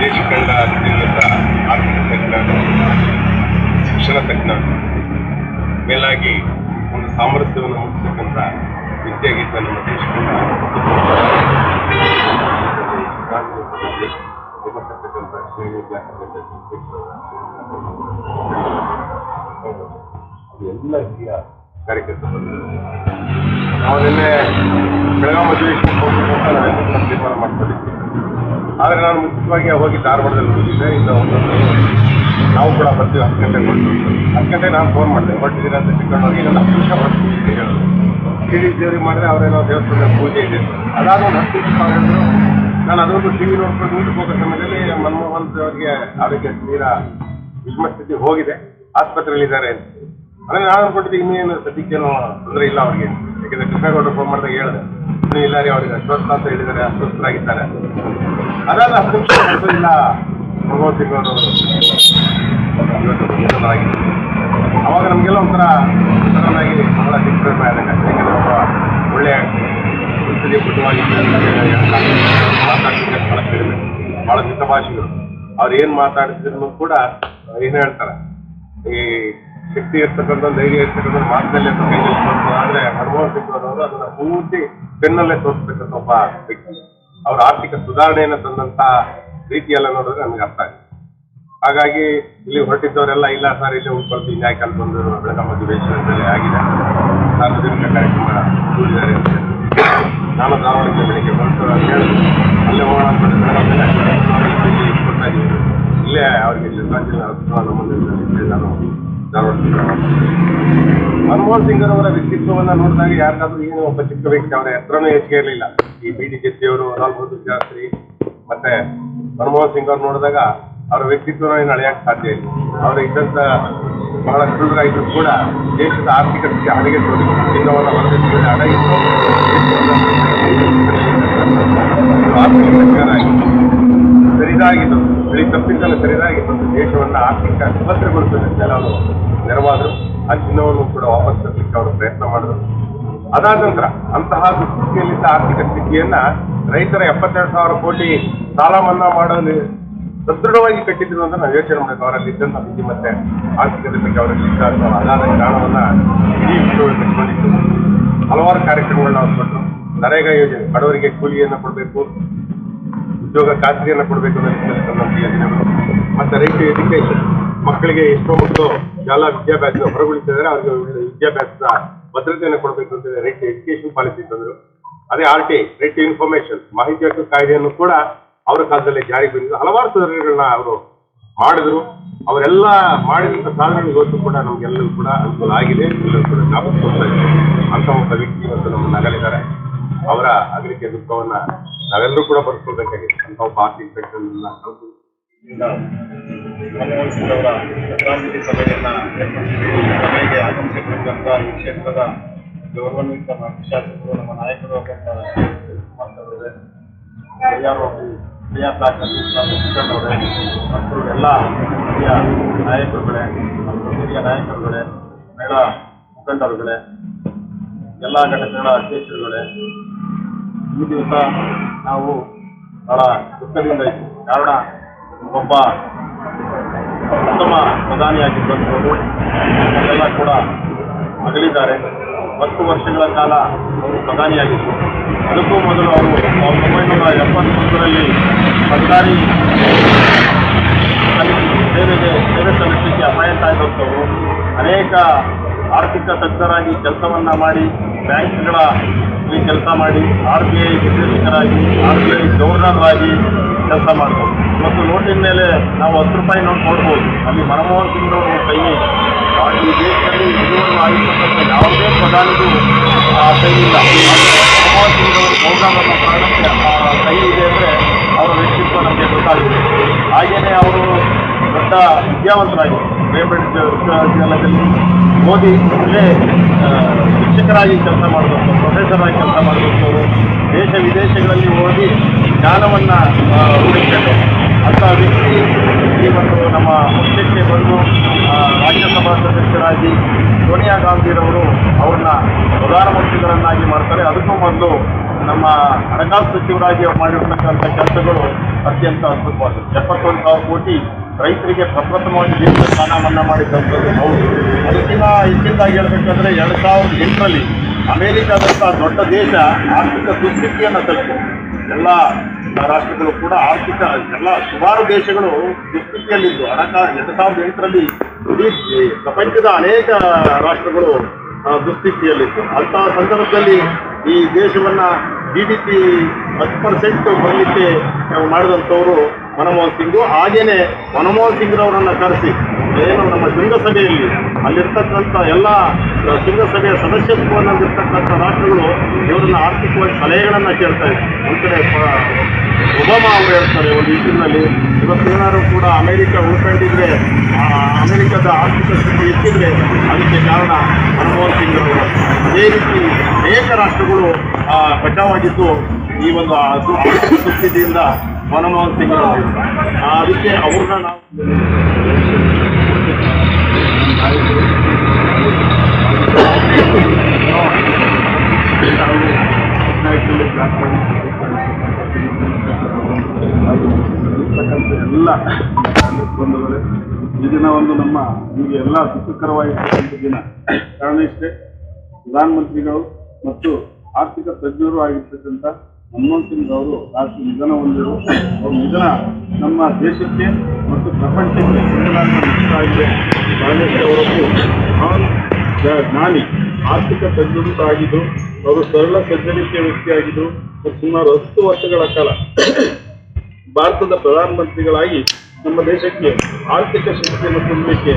ದೇಶ ಕಂಡ ಅತ್ಯುನ್ನತ ಆರ್ಥಿಕ ತಜ್ಞ ಶಿಕ್ಷಣ ತಜ್ಞ ಮೇಲಾಗಿ ಒಂದು ಸಾಮರ್ಥ್ಯವನ್ನು ಮೂಡಿಸತಕ್ಕಂಥ ವಿದ್ಯಾಗೀತ ನಮ್ಮ ಶ್ರೇಣಿ ಎಲ್ಲ ಹಿರಿಯ ಕಾರ್ಯಕರ್ತರು. ನಾವು ನಿನ್ನೆ ಬೆಳಗಾವಿ ಮದುವೆ ನಾವೆಲ್ಲರೂ ತೀರ್ಮಾನ ಮಾಡ್ಕೊಂಡಿದ್ವಿ ಆದರೆ ನಾನು ಮುಖ್ಯವಾಗಿ ಹೋಗಿ ಧಾರವಾಡದಲ್ಲಿ ಹೋಗಿದ್ದೆ ಒಂದೊಂದು ನಾವು ಕೂಡ ಬರ್ತೀವಿ ಹತ್ತು ಗಂಟೆಗೆ ಬರ್ತೀವಿ ಹತ್ತು ಗಂಟೆ ನಾನು ಫೋನ್ ಮಾಡಿದೆ. ಬಟ್ ಅಂತ ಚಿಕ್ಕಣ್ಣ ಹೋಗಿ ಹತ್ತು ನಿಮಿಷ ಬರ್ತೀವಿ ಅಂತ ಹೇಳೋದು. ವಿ ದೇವ್ರಿಗೆ ಮಾಡಿದ್ರೆ ಅವರೇನೋ ದೇವಸ್ಥಾನದ ಪೂಜೆ ಇದೆ. ಅದಾದ ಒಂದು ಹತ್ತು ನಿಮಿಷ ಹೇಳಿದ್ರು ನಾನು ಅದರಲ್ಲೂ ಟಿ ವಿ ನೋಡ್ಕೊಂಡು ಊಟಕ್ಕೆ ಹೋಗೋ ಸಮಯದಲ್ಲಿ ಮನಮೋಹನ್ ಅವರಿಗೆ ಆರೋಗ್ಯ ತೀರ ವಿಷಮ ಸ್ಥಿತಿ ಹೋಗಿದೆ. ಆಸ್ಪತ್ರೆಯಲ್ಲಿ ಇದ್ದಾರೆ ಅಂತ. ಅಂದರೆ ನಾನು ಅನ್ಕೊಂಡಿದ್ದೆ ಇನ್ನೇನು ಸದ್ಯಕ್ಕೇನು ತೊಂದರೆ ಇಲ್ಲ ಅವ್ರಿಗೆ ಯಾಕೆಂದರೆ ಕೃಷ್ಣಗೌಡರು ಫೋನ್ ಮಾಡಿದಾಗ ಹೇಳಿದೆ ಇಲ್ಲ ರೀ ಅವ್ರಿಗೆ ಅಸ್ವಸ್ಥ ಅಂತ ಹೇಳಿದ್ದಾರೆ, ಅಸ್ವಸ್ಥರಾಗಿದ್ದಾರೆ. ಅವಾಗ ನಮಗೆಲ್ಲ ಒಂಥರ ಸಡನ್ನಾಗಿ ಬಹಳ ಡಿಫ್ರೆಂಟ್ ಆದಂಗೆ ಒಳ್ಳೆಯ ಕುಟುಂಬವಾಗಿದ್ದಾರೆ ಮಾತಾಡ್ತಿದ್ದೆ ಬಹಳ ಕಡಿಮೆ, ಬಹಳ ಮಿತಭಾಷಿಗಳು ಅವ್ರು ಏನು ಮಾತಾಡ್ತಿದ್ರು ಕೂಡ ಏನು ಹೇಳ್ತಾರೆ? ಈ ಶಕ್ತಿ ಇರ್ತಕ್ಕಂಥ ಧೈರ್ಯ ಇರ್ತಕ್ಕಂಥ ಮಾತಿನಲ್ಲೇ ಆದರೆ ಕೈಯಲ್ಲಿ ಮನಮೋಹನ್ ಸಿಂಗ್ ಅವರು ಅದನ್ನ ಪೂರ್ತಿ ಬೆನ್ನಲ್ಲೇ ತೋರಿಸ್ತಕ್ಕಂಥ ಒಬ್ಬ ವ್ಯಕ್ತಿ. ಅವ್ರ ಆರ್ಥಿಕ ಸುಧಾರಣೆಯನ್ನು ತಂದಂತ ರೀತಿಯೆಲ್ಲ ನೋಡಿದ್ರೆ ನಮ್ಗೆ ಅರ್ಥ ಆಗಿದೆ ಹಾಗಾಗಿ ಇಲ್ಲಿ ಹೊರಟಿದ್ದವರೆಲ್ಲ, ಇಲ್ಲ ಸರ್, ಇಲ್ಲೇ ಉಳ್ಕೊಳ್ತೀವಿ ಯಾಕೆ ಅಲ್ಲಿ ಬಂದು ಬೆಳಗಾವಿ ಅಧಿವೇಶನದಲ್ಲಿ ಆಗಿದೆ. ಸಾರ್ವಜನಿಕ ಕಾರ್ಯಕ್ರಮ ಕೂಡಿದ್ದಾರೆ ನಾನು ಧಾರವಾಡಕ್ಕೆ ಬೆಳಿಗ್ಗೆ ಹೇಳಿದ್ರು ಅಲ್ಲೇ ಹೋಗೋಣ ಇಲ್ಲಿ ಅವರಿಗೆ ಶ್ರದ್ಧಾಂಜಲಿ ಅರ್ಥ ನಮ್ಮ ನಾನು. ಮನಮೋಹನ್ ಸಿಂಗ್ ಅವರ ವ್ಯಕ್ತಿತ್ವವನ್ನ ನೋಡಿದಾಗ ಯಾರಿಗಾದ್ರೂ ಏನು ಒಬ್ಬ ಚಿಕ್ಕ ವ್ಯಕ್ತಿ ಅವರ ಹೆಸರನ್ನು ಹೆಚ್ಚಿಗೆ ಇರಲಿಲ್ಲ. ಈ ಬಿ ಡಿ ಅವರು ಲಾಲ್ ಬಹದ್ದೂರ್ ಶಾಸ್ತ್ರಿ ಮತ್ತೆ ಮನಮೋಹನ್ ಸಿಂಗ್ ಅವ್ರು ನೋಡಿದಾಗ ಅವರ ವ್ಯಕ್ತಿತ್ವನ ಏನು ಅಳೆಯಕ್ಕೆ ಸಾಧ್ಯ ಇಲ್ಲ. ಅವರು ಇದ್ದಂತ ಬಹಳ ಇದ್ರು ಕೂಡ ದೇಶದ ಆರ್ಥಿಕ ಸ್ಥಿತಿ ಹದಗೆಟ್ಟು ಸರಿದಾಗಿದ್ದು ಬೆಳಿ ತಪ್ಪಿದ್ದಲ್ಲ ಸರಿದಾಗಿದ್ದು ದೇಶವನ್ನ ಆರ್ಥಿಕ ಸುಭದ್ರಗೊಳಿಸೋದಕ್ಕೆ ನಾವು ಆ ಚಿನ್ನವನ್ನು ಕೂಡ ವಾಪಸ್ ತರಲಿಕ್ಕೆ ಅವರು ಪ್ರಯತ್ನ ಮಾಡಿದ್ರು. ಅದಾದ ನಂತರ ಅಂತಹ ದುಸ್ಥಿತಿಯಲ್ಲಿದ್ದ ಆರ್ಥಿಕ ಸ್ಥಿತಿಯನ್ನ ರೈತರ ಎಪ್ಪತ್ತೆರಡು ಸಾವಿರ ಕೋಟಿ ಸಾಲ ಮನ್ನಾ ಮಾಡಲು ಸದೃಢವಾಗಿ ಕಟ್ಟಿದ್ರು ಅಂತ ನಾವು ಯೋಚನೆ ಮಾಡಬೇಕು ಅವರಲ್ಲಿ ಇದ್ದಂತ ಬುದ್ಧಿಮತ್ತೆ ಆರ್ಥಿಕತೆ ಬಗ್ಗೆ ಅವರಲ್ಲಿ ಅದಾದ ಕಾರಣವನ್ನ ಇಡೀ ಕಟ್ಟಿಕೊಂಡಿತ್ತು ಹಲವಾರು ಕಾರ್ಯಕ್ರಮಗಳನ್ನ ಅವ್ರು ಕೊಟ್ಟರು. ನರೇಗಾ ಯೋಜನೆ, ಬಡವರಿಗೆ ಕೂಲಿಯನ್ನು ಕೊಡಬೇಕು, ಉದ್ಯೋಗ ಖಾತ್ರಿಯನ್ನು ಕೊಡಬೇಕು ಅನ್ನೋ ಯೋಜನೆಗಳು. ಮತ್ತೆ ರೈತ ಎಜುಕೇಶನ್ ಮಕ್ಕಳಿಗೆ ಎಷ್ಟೋ ಮಕ್ಕಳು ಶಾಲಾ ವಿದ್ಯಾಭ್ಯಾಸ ಹೊರಗುಳಿತಿದ್ದಾರೆ, ಅವರಿಗೆ ವಿದ್ಯಾಭ್ಯಾಸದ ಭದ್ರತೆಯನ್ನು ಕೊಡಬೇಕು ಅಂತ ರೈತ ಎಜುಕೇಶನ್ ಪಾಲಿಸಿ ತಂದ್ರು ಅದೇ ಆರ್ ಟಿ ರೈಟ್ ಇನ್ಫಾರ್ಮೇಶನ್ ಮಾಹಿತಿ ಹಕ್ಕು ಕಾಯ್ದೆಯನ್ನು ಕೂಡ ಅವರ ಕಾಲದಲ್ಲಿ ಜಾರಿಗೆ ಬಂದಿದ್ದು. ಹಲವಾರು ಸುಧಾರಣೆಗಳನ್ನ ಅವರು ಮಾಡಿದ್ರು. ಅವರೆಲ್ಲ ಮಾಡಿದಂತ ಸಾಧನೆಗಳು ಇವತ್ತು ಕೂಡ ನಮ್ಗೆಲ್ಲರೂ ಕೂಡ ಅನುಕೂಲ ಆಗಿದೆ. ಎಲ್ಲರೂ ಕೂಡ ನಾವು ಅಂತ ಒಬ್ಬ ವ್ಯಕ್ತಿ ಇವತ್ತು ನಮ್ಮನ್ನು ಅಗಲಿದ್ದಾರೆ. ಅವರ ಅಗಲಿಕೆ ದುಃಖವನ್ನ ನಾವೆಲ್ಲರೂ ಕೂಡ ಬರ್ಕೊಳ್ಬೇಕಾಗಿದೆ ಅಂತ ಒಬ್ಬ ಆರ್ಥಿಕ ಇನ್ಸ್ಪೆಕ್ಟರ್ ಮನಮೋಹನ್ ಸಿಂಗ್ ಸಭೆಯನ್ನ ಸಭೆಗೆ ಆಗಮಿಸಿರ್ತಕ್ಕಂಥ ಈ ಕ್ಷೇತ್ರದ ಗೌರವಾನ್ವಿತ ಶಾಸಕರು, ನಮ್ಮ ನಾಯಕರು ಹಿರಿಯ ಮುಖಂಡವರೇ ಮತ್ತು ಎಲ್ಲ ಹಿರಿಯ ನಾಯಕರುಗಳೇ, ಮತ್ತು ಹಿರಿಯ ನಾಯಕರುಗಳೇ, ಮಹಿಳಾ ಮುಖಂಡರುಗಳೇ, ಎಲ್ಲ ಘಟಕಗಳ ಅಧ್ಯಕ್ಷರುಗಳೇ, ಈ ದಿವಸ ನಾವು ಬಹಳ ದುಃಖದಿಂದ ಕಾರಣ, ಒಬ್ಬ ಉತ್ತಮ ಪ್ರಧಾನಿಯಾಗಿದ್ದಂಥವರು ಎಲ್ಲ ಕೂಡ ಅಗಲಿದ್ದಾರೆ. ಹತ್ತು ವರ್ಷಗಳ ಕಾಲ ಅವರು ಪ್ರಧಾನಿಯಾಗಿದ್ದರು. ಅದಕ್ಕೂ ಮೊದಲು ಅವರು ಸಾವಿರದ ಒಂಬೈನೂರ ಎಪ್ಪತ್ತೊಂದರಲ್ಲಿ ಸರ್ಕಾರಿ ಸೇವೆಗೆ ಸೇವೆ ಸಲ್ಲಿಸಲಿಕ್ಕೆ ಅಪಾಯ ಆಗಿರುತ್ತವರು ಅನೇಕ ಆರ್ಥಿಕ ತಜ್ಞರಾಗಿ ಕೆಲಸವನ್ನು ಮಾಡಿ, ಬ್ಯಾಂಕ್ಗಳ ಕೆಲಸ ಮಾಡಿ, ಆರ್ ಬಿ ಐ ನಿರ್ದೇಶಕರಾಗಿ, ಆರ್ ಬಿ ಐ ಗವರ್ನರ್ ಆಗಿ ಕೆಲಸ ಮಾಡ್ಬೋದು. ಮತ್ತು ನೋಟಿನ ಮೇಲೆ ನಾವು ಹತ್ತು ರೂಪಾಯಿ ನೋಟ್ ನೋಡ್ಬೋದು ಅಲ್ಲಿ ಮನಮೋಹನ್ ಸಿಂಗ್ ಅವರು ಕೈ ಆ, ಈ ದೇಶದಲ್ಲಿ ಇದುವರೆಗೂ ಆಗಿರ್ತಕ್ಕಂಥ ಯಾವುದೇ ಪ್ರಧಾನಿಗೂ ಆ ಕೈ ಇಲ್ಲ ಆದರೆ ಮನಮೋಹನ್ ಸಿಂಗ್ ಅವರು ಪ್ರೋಗ್ರಾಮ್ ಅನ್ನೋ ಕಾರಣಕ್ಕೆ ಕೈ ಇದೆ ಅಂದರೆ ಅವರ ವ್ಯಕ್ತಿತ್ವ ನಮಗೆ ಗೊತ್ತಾಗಿದೆ ಹಾಗೆಯೇ ಅವರು ದೊಡ್ಡ ವಿದ್ಯಾವಂತರಾಗಿ ಬೇರ್ಬೇಡ ವಿಶ್ವವಿದ್ಯಾಲಯದಲ್ಲಿ ಓದಿ ಇಲ್ಲೇ ಶಿಕ್ಷಕರಾಗಿ ಕೆಲಸ ಮಾಡಿದಂಥವ್ರು ಪ್ರೊಫೆಸರ್ ಆಗಿ ಕೆಲಸ ಮಾಡಿದಂಥವ್ರು ದೇಶ ವಿದೇಶಗಳಲ್ಲಿ ಓದಿ ಜ್ಞಾನವನ್ನು ರೂಢಿಸಿಕೊಂಡು ಅಂಥ ವ್ಯಕ್ತಿ ಈ ಒಂದು ನಮ್ಮ ಪಕ್ಷಕ್ಕೆ ಬಂದು ರಾಜ್ಯಸಭಾ ಸದಸ್ಯರಾಗಿ ಸೋನಿಯಾ ಗಾಂಧಿರವರು ಅವ್ರನ್ನ ಪ್ರಧಾನಮಂತ್ರಿಗಳನ್ನಾಗಿ ಮಾಡ್ತಾರೆ. ಅದಕ್ಕೂ ಮೊದಲು ನಮ್ಮ ಹಣಕಾಸು ಸಚಿವರಾಗಿ ಮಾಡಿರ್ತಕ್ಕಂಥ ಕೆಲಸಗಳು ಅತ್ಯಂತ ಅದ್ಭುತವಾದವು ಎಪ್ಪತ್ತೊಂದು ಸಾವಿರ ಕೋಟಿ ರೈತರಿಗೆ ಪ್ರಪ್ರಥಮವಾಗಿ ದೇಶದ ಸ್ಥಾನ ಮನ್ನಾ ಮಾಡಿದಂಥದ್ದು ಹೌದು. ಅದಕ್ಕಿಂತ ಹೆಚ್ಚಿನದಾಗಿ ಹೇಳ್ಬೇಕಂದ್ರೆ ಎರಡು ಸಾವಿರದ ಎಂಟರಲ್ಲಿ ಅಮೇರಿಕಾದಂಥ ದೊಡ್ಡ ದೇಶ ಆರ್ಥಿಕ ದುಸ್ಥಿತಿಯನ್ನು ತಲುಪಿತು. ಎಲ್ಲ ರಾಷ್ಟ್ರಗಳು ಕೂಡ ಆರ್ಥಿಕ ಎಲ್ಲ ಸುಮಾರು ದೇಶಗಳು ದುಸ್ಥಿತಿಯಲ್ಲಿದ್ದು ಹಣಕಾಸು ಎರಡು ಸಾವಿರದ ಎಂಟರಲ್ಲಿ ಇಡೀ ಪ್ರಪಂಚದ ಅನೇಕ ರಾಷ್ಟ್ರಗಳು ದುಸ್ಥಿತಿಯಲ್ಲಿತ್ತು ಅಂತಹ ಸಂದರ್ಭದಲ್ಲಿ ಈ ದೇಶವನ್ನ ಜಿ ಡಿ ಪಿ ಹತ್ತು ಪರ್ಸೆಂಟ್ ಬರಲಿಕ್ಕೆ ಮಾಡಿದಂಥವರು ಮನಮೋಹನ್ ಸಿಂಗು. ಹಾಗೇನೆ ಮನಮೋಹನ್ ಸಿಂಗ್ರವರನ್ನು ಕರೆಸಿ. ಏನು ನಮ್ಮ ಶೃಂಗಸಭೆಯಲ್ಲಿ ಅಲ್ಲಿರ್ತಕ್ಕಂಥ ಎಲ್ಲ ಶೃಂಗಸಭೆಯ ಸದಸ್ಯತ್ವದಲ್ಲಿರ್ತಕ್ಕಂಥ ರಾಷ್ಟ್ರಗಳು ಇವರನ್ನ ಆರ್ಥಿಕವಾಗಿ ಸಲಹೆಗಳನ್ನು ಕೇಳ್ತಾರೆ ಒಂದು ಕಡೆ ಒಬಾಮಾ ಅವರು ಹೇಳ್ತಾರೆ ಒಂದು ಇಂಟರ್ನಲ್ಲಿ ಇವತ್ತೇನಾದ್ರು ಕೂಡ ಅಮೆರಿಕ ಉಳ್ಕೊಂಡಿದ್ರೆ ಅಮೆರಿಕದ ಆರ್ಥಿಕ ಸ್ಥಿತಿ ಹೆಚ್ಚಿದ್ರೆ ಅದಕ್ಕೆ ಕಾರಣ ಮನಮೋಹನ್ ಸಿಂಗ್ ಅವರು ಅದೇ ರೀತಿ ಅನೇಕ ರಾಷ್ಟ್ರಗಳು ಆ, ಬಚಾವಾಗಿದ್ದು ಈ ಒಂದು ಸುಸ್ಥಿತಿಯಿಂದ ಮನಮೋಹನ್ ಸಿಂಗ್ ಅದಕ್ಕೆ ಅವ್ರನ್ನ ನಾವು ಎಲ್ಲ ಬಂಧುಗಳೇ, ಈ ದಿನ ಒಂದು ನಮ್ಮ ನಿಮಗೆ ಎಲ್ಲ ಸುಖಕರವಾಗಿರ್ತಕ್ಕಂಥ ದಿನ. ಕಾರಣ ಇಷ್ಟೇ, ಪ್ರಧಾನಮಂತ್ರಿಗಳು ಮತ್ತು ಆರ್ಥಿಕ ತಜ್ಞರು ಆಗಿರ್ತಕ್ಕಂಥ ಮನಮೋಹನ್ ಸಿಂಗ್ ಅವರು ರಾಷ್ಟ್ರ ನಿಧನ ಹೊಂದಿರು ಅವ್ರ ನಿಧನ ನಮ್ಮ ದೇಶಕ್ಕೆ ಮತ್ತು ಪ್ರಪಂಚಕ್ಕೆ ಆಗಿದೆ ಜ್ಞಾನಿ, ಆರ್ಥಿಕ ತಜ್ಞರು ಆಗಿದ್ದು ಅವರು ಸರಳ ಸಜ್ಜನಿಕೆಯ ವ್ಯಕ್ತಿಯಾಗಿದ್ದರು ಸುಮಾರು ಹತ್ತು ವರ್ಷಗಳ ಕಾಲ ಭಾರತದ ಪ್ರಧಾನಮಂತ್ರಿಗಳಾಗಿ ನಮ್ಮ ದೇಶಕ್ಕೆ ಆರ್ಥಿಕ ಶಕ್ತಿಯನ್ನು ತುಂಬಲಿಕ್ಕೆ